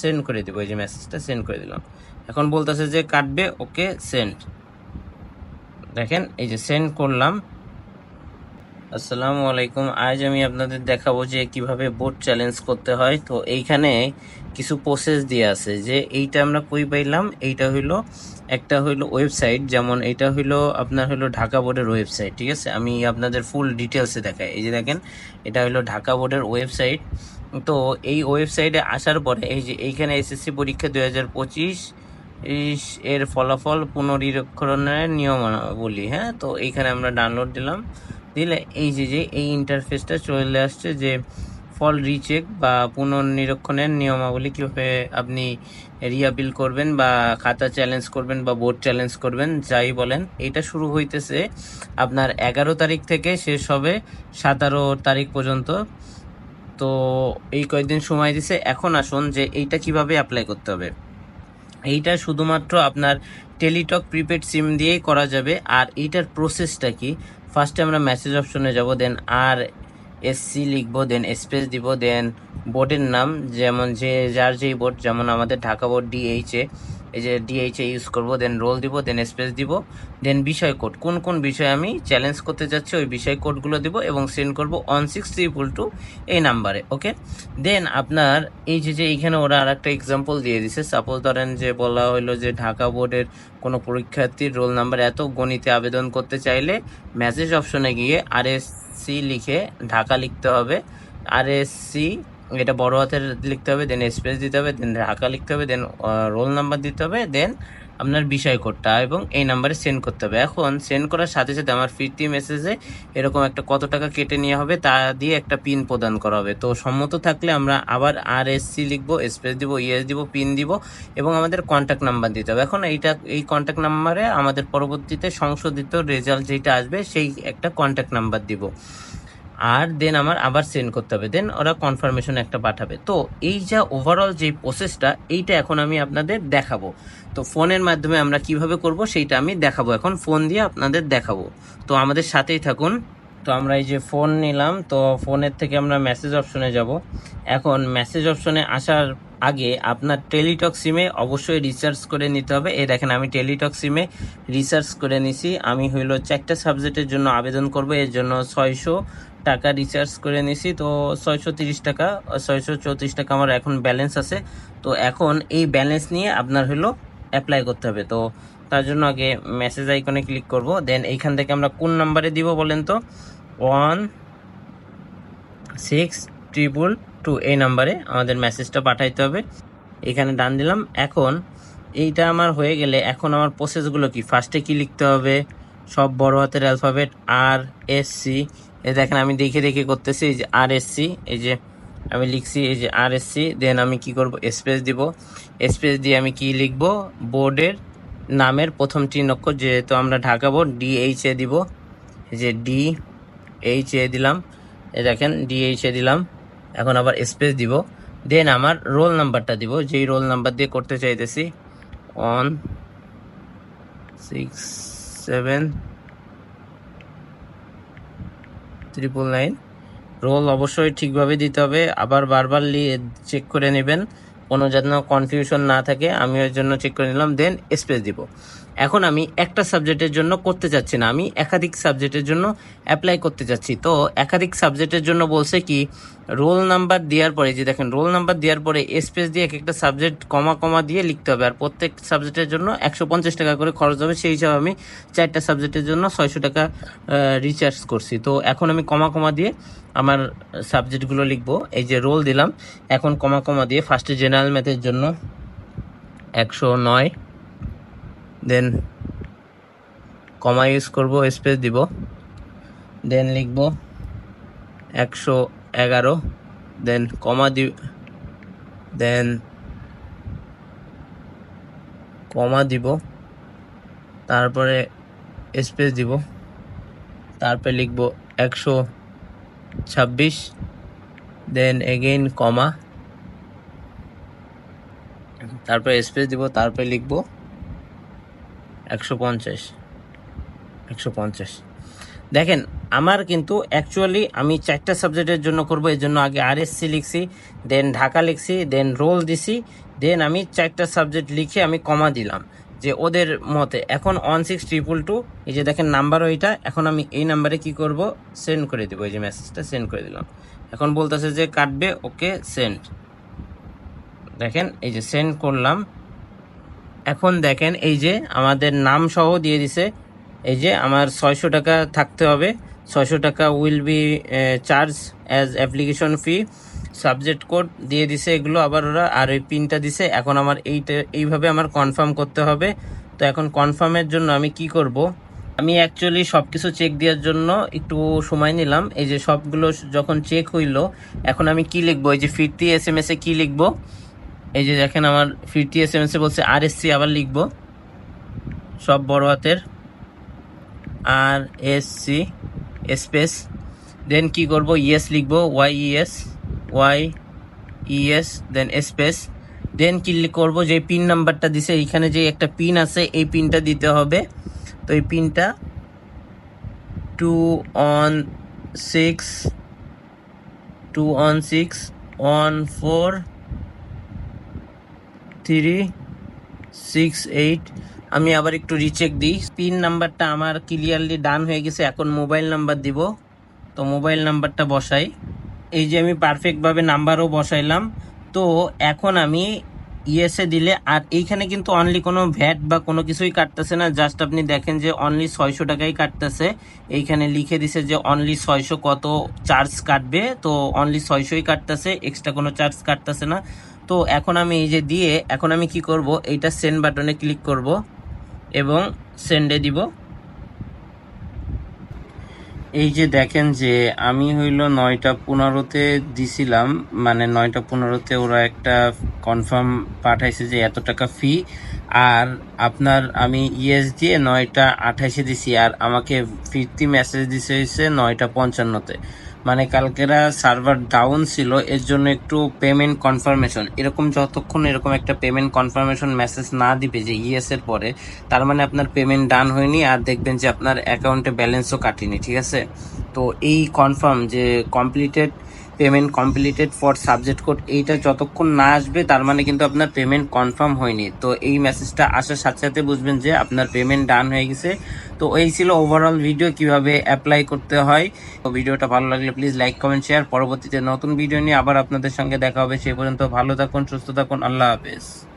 Send করে দিব, এই যে মেসেজটা সেন্ড করে দিলাম। এখন বলতেছে যে কাটবে, ওকে, সেন্ড। দেখেন, এই যে সেন্ড করলাম। আসসালামু আলাইকুম। আজ আমি আপনাদের দেখাবো যে কীভাবে বোর্ড চ্যালেঞ্জ করতে হয়। তো এইখানে কিছু প্রসেস দিয়ে আছে যে এইটা আমরা কই পাইলাম? এইটা হইল, একটা হইল ওয়েবসাইট যেমন এটা হইল আপনার হইল ঢাকা বোর্ডের ওয়েবসাইট ঠিক আছে? আমি আপনাদের ফুল ডিটেলসে দেখাই। এই যে দেখেন, এটা হইল ঢাকা বোর্ডের ওয়েবসাইট তো এই ওয়েবসাইটে আসার পরে, এই যে এইখানে এসএসসি পরীক্ষা দু হাজার পঁচিশ এর ফলাফল পুনরীক্ষণের নিয়মাবলী হ্যাঁ? তো এইখানে আমরা ডাউনলোড দিলাম। দিলে এই যে যে এই ইন্টারফেসটা চলে আসছে যে ফল রিচেক বা পুনর্নিরীক্ষণের নিয়মাবলী কীভাবে আপনি রিয়াপিল করবেন বা খাতা চ্যালেঞ্জ করবেন বা বোর্ড চ্যালেঞ্জ করবেন, যাই বলেন, এটা শুরু হইতেছে আপনার এগারো তারিখ থেকে শেষ হবে, সতেরো তারিখ পর্যন্ত তো এই কয়েকদিন সময় দিছে। এখন আসুন যে এইটা কীভাবে অ্যাপ্লাই করতে হবে। এইটা শুধুমাত্র আপনার টেলিটক প্রিপেড সিম দিয়েই করা যাবে। আর এইটার প্রসেসটা কি? ফার্স্টে আমরা মেসেজ অপশনে যাব দেন আর এসসি লিখব দেন স্পেস দিব দেন বোর্ডের নাম, যেমন যে, যার যেই বোর্ড যেমন আমাদের ঢাকা বোর্ড ডিএইচএ এই যে ডিএইচএ ইউজ করব দেন রোল দিব দেন স্পেস দিব দেন বিষয় কোড কোন কোন বিষয়ে আমি চ্যালেঞ্জ করতে যাচ্ছি, ওই বিষয় কোডগুলো দিব এবং সেন্ড করব ওয়ান সিক্স ট্রিপল টু এই নাম্বারে ওকে দেন আপনার এই যে যে এইখানে ওরা আর একটা এক্সাম্পল দিয়ে দিছে। সাপোজ ধরেন যে বলা হলো যে ঢাকা বোর্ডের কোনো পরীক্ষার্থীর রোল নাম্বার এত গণিতে আবেদন করতে চাইলে মেসেজ অপশনে গিয়ে আর এস সি লিখে ঢাকা লিখতে হবে। আর এস সি এটা বড় হাতের লিখতে হবে দেন স্পেস দিতে হবে দেন ঢাকা লিখতে হবে দেন রোল নাম্বার দিতে হবে দেন আপনার বিষয় কোডটা এবং এই নাম্বারে সেন্ড করতে হবে। এখন সেন্ড করার সাথে সাথে আমার ফিরতি মেসেজে এরকম একটা কত টাকা কেটে নেওয়া হবে তা দিয়ে একটা পিন প্রদান করা হবে। তো সম্মত থাকলে আমরা আবার আর এস সি লিখব স্পেস দিব ইএস দিব পিন দিব এবং আমাদের কন্ট্যাক্ট নাম্বার দিতে হবে। এখন এইটা, এই কন্ট্যাক্ট নাম্বারে আমাদের পরবর্তীতে সংশোধিত রেজাল্ট যেটা আসবে সেই একটা কন্ট্যাক্ট নাম্বার দিব। আর দেন আমার আবার সেন্ড করতে হবে। দেন ওরা কনফার্মেশন একটা পাঠাবে। তো এই যা ওভারঅল যে প্রসেসটা এইটা এখন আমি আপনাদের দেখাবো। তো ফোনের মাধ্যমে আমরা কীভাবে করব, সেইটা আমি দেখাবো। এখন ফোন দিয়ে আপনাদের দেখাবো। তো আমাদের সাথেই থাকুন। তো আমরা এই যে ফোন নিলাম, তো ফোনের থেকে আমরা মেসেজ অপশনে যাব। এখন মেসেজ অপশনে আসার আগে আপনার টেলিটক সিমে অবশ্যই রিচার্জ করে নিতে হবে। এই দেখেন, আমি টেলিটক সিমে রিচার্জ করে নিছি। আমি হইল চারটা সাবজেক্টের জন্য আবেদন করব। এর জন্য ছয়শো টাকা রিচার্জ করে নিছি, তো ছয়শো তিরিশ টাকা ছয়শো চৌত্রিশ টাকা আমার এখন ব্যালেন্স আছে। তো এখন এই ব্যালেন্স নিয়ে আপনার হলো অ্যাপ্লাই করতে হবে। তো তার জন্য আগে মেসেজ আইকনে ক্লিক করব দেন এইখান থেকে আমরা কোন নাম্বারে দিব বলেন তো? ওয়ান সিক্স ট্রিপল টু এই নাম্বারে আমাদের মেসেজটা পাঠাইতে হবে। এখানে ডান দিলাম। এখন এইটা আমার হয়ে গেলে এখন আমার প্রসেসগুলো কি? ফার্স্টে কি লিখতে হবে? সব বড় হাতের অ্যালফাবেট আর এস সি এই দেখেন, আমি দেখে দেখে করতেছি, এই যে আর এস সি এই যে আমি লিখছি, এই যে আর এস সি দেন আমি কি করব? স্পেস দিব। স্পেস দিয়ে আমি কি লিখব? বোর্ডের নামের প্রথম তিন অক্ষর, যেহেতু আমরা Dhaka board D H A দিব। এই যে ডি এইচ এ দিলাম। এই দেখেন ডি এইচ এ দিলাম। এখন আবার স্পেস দিব। দেন আমার রোল নাম্বারটা দিব। যেই রোল নাম্বার দিয়ে করতে চাইতেছি one six seven triple nine roll অবশ্যই ঠিকভাবে দিতে হবে। আবার বারবার চেক করে নেবেন। কোনো যেন কনফিউশন না থাকে। আমি ওই জন্য চেক করে নিলাম। দেন স্পেস দিব। এখন আমি একটা সাবজেক্টের জন্য করতে চাচ্ছি না, আমি একাধিক সাবজেক্টের জন্য অ্যাপ্লাই করতে চাচ্ছি তো একাধিক সাবজেক্টের জন্য বলছে কি রোল নাম্বার দেওয়ার পরে যে দেখেন রোল নাম্বার দেওয়ার পরে স্পেস দিয়ে এক একটা সাবজেক্ট কমা কমা দিয়ে লিখতে হবে, আর প্রত্যেক সাবজেক্টের জন্য একশো পঞ্চাশ টাকা করে খরচ হবে, সেই হিসাবে আমি চারটা সাবজেক্টের জন্য ছয়শো টাকা রিচার্জ করছি। তো এখন আমি কমা কমা দিয়ে আমার সাবজেক্টগুলো লিখব। এই যে রোল দিলাম, এখন কমা কমা দিয়ে ফার্স্টে জেনারেল ম্যাথের জন্য একশো নয় দেন কমা ইউজ করব স্পেস দিব। দেন লিখব একশো এগারো। দেন কমা দি দেন কমা দিব। তারপরে স্পেস দিব। তারপরে লিখব একশো ছাব্বিশ। দেন এগেইন কমা তারপরে স্পেস দিব, তারপরে লিখব একশো পঞ্চাশ। একশো পঞ্চাশ। দেখেন, আমার কিন্তু অ্যাকচুয়ালি আমি চারটা সাবজেক্টের জন্য করব, এর জন্য আগে আর আরএসসি লিখছি দেন ঢাকা লিখছি দেন রোল দিছি দেন আমি চারটা সাবজেক্ট লিখে আমি কমা দিলাম, যে ওদের মতে। এখন ওয়ান সিক্স ট্রিপল টু এই যে দেখেন নাম্বার ওইটা, এখন আমি এই নাম্বারে কি করব? সেন্ড করে দেবো, এই যে মেসেজটা সেন্ড করে দিলাম। এখন বলতেছে যে কাটবে ওকে সেন্ড দেখেন, এই যে সেন্ড করলাম এখন দেখেন এই যে আমাদের নাম সহ দিয়ে দিছে। এই যে আমার ছয়শো টাকা থাকতে হবে। ছয়শো টাকা will be charge as application fee subject code দিয়ে দিছে এগুলো আবার ওরা। আর ওই পিনটা দিছে। এখন আমার এইটা, এইভাবে আমার কনফার্ম করতে হবে। তো এখন কনফার্মের জন্য আমি কি করব? আমি অ্যাকচুয়ালি সব কিছু চেক দেওয়ার জন্য একটু সময় নিলাম। এই যে সবগুলো যখন চেক হইল, এখন আমি কি লিখব? এই যে ফিরতি এস এম এস কি লিখব? এই যে দেখেন আমার ফিরতি এস এম এস বলছে আর এস সি আবার লিখব। সব বড় হাতের। আর এস সি স্পেস দেন কি করব? ইএস লিখব। Y E S Y E S then space then কি করব? যে পিন নাম্বারটা দিছে, এইখানে যে একটা পিন আছে, এই পিনটা দিতে হবে। তো এই পিনটা two one six two one six one four three six eight আমি আবার একটু রিচেক দিই। পিন নাম্বারটা আমার ক্লিয়ারলি ডান হয়ে গেছে, এখন মোবাইল নাম্বার দিব। তো মোবাইল নাম্বারটা বসাই। এই যে আমি পারফেক্টভাবে নাম্বারও বসাইলাম। তো এখন আমি ইএসএ দিলে, আর এইখানে কিন্তু অনলি কোনো ভ্যাট বা কোনো কিছুই কাটতেছে না। জাস্ট আপনি দেখেন যে অনলি ছয়শো টাকাই কাটতেছে। এইখানে লিখে দিছে যে অনলি ছয়শো কত চার্জ কাটবে। তো অনলি ছয়শোই কাটতেছে এক্সট্রা কোনো চার্জ কাটতেছে না। তো এখন আমি এই যে দিয়ে, এখন আমি কি করব? এইটা সেন্ড বাটনে ক্লিক করব এবং সেন্ডে দিব। এই যে দেখেন যে আমি হইল নয়টা পনেরোতে দিছিলাম মানে নয়টা পনেরোতে ওরা একটা কনফার্ম পাঠাইছে যে এত টাকা ফি আর আপনার আমি ইয়েস দিয়ে নয়টা আঠাইশে দিছি, আর আমাকে ফিরতি মেসেজ দিছে হয়েছে নয়টা পঞ্চান্নতে। মানে কালকেরা সার্ভার ডাউন ছিল, এর জন্য একটু পেমেন্ট কনফার্মেশন এরকম যতক্ষণ এরকম একটা পেমেন্ট কনফার্মেশন মেসেজ না দিবে যে ইএস এর পরে, তার মানে আপনার পেমেন্ট ডান হয়নি আর দেখবেন যে আপনার অ্যাকাউন্টে ব্যালেন্সও কাটেনি, ঠিক আছে? তো এই কনফার্ম যে completed payment completed for subject code এইটা যতক্ষণ না আসবে, তার মানে কিন্তু আপনার পেমেন্ট কনফার্ম হয়নি। তো এই মেসেজটা আসার সাথে সাথে বুঝবেন যে আপনার পেমেন্ট ডান হয়ে গেছে। তো এই ছিল ওভারঅল ভিডিও কীভাবে অ্যাপ্লাই করতে হয়। তো ভিডিওটা ভালো লাগলে প্লিজ লাইক কমেন্ট শেয়ার পরবর্তীতে নতুন ভিডিও নিয়ে আবার আপনাদের সঙ্গে দেখা হবে। সেই পর্যন্ত ভালো থাকুন, সুস্থ থাকুন। আল্লাহ হাফেজ।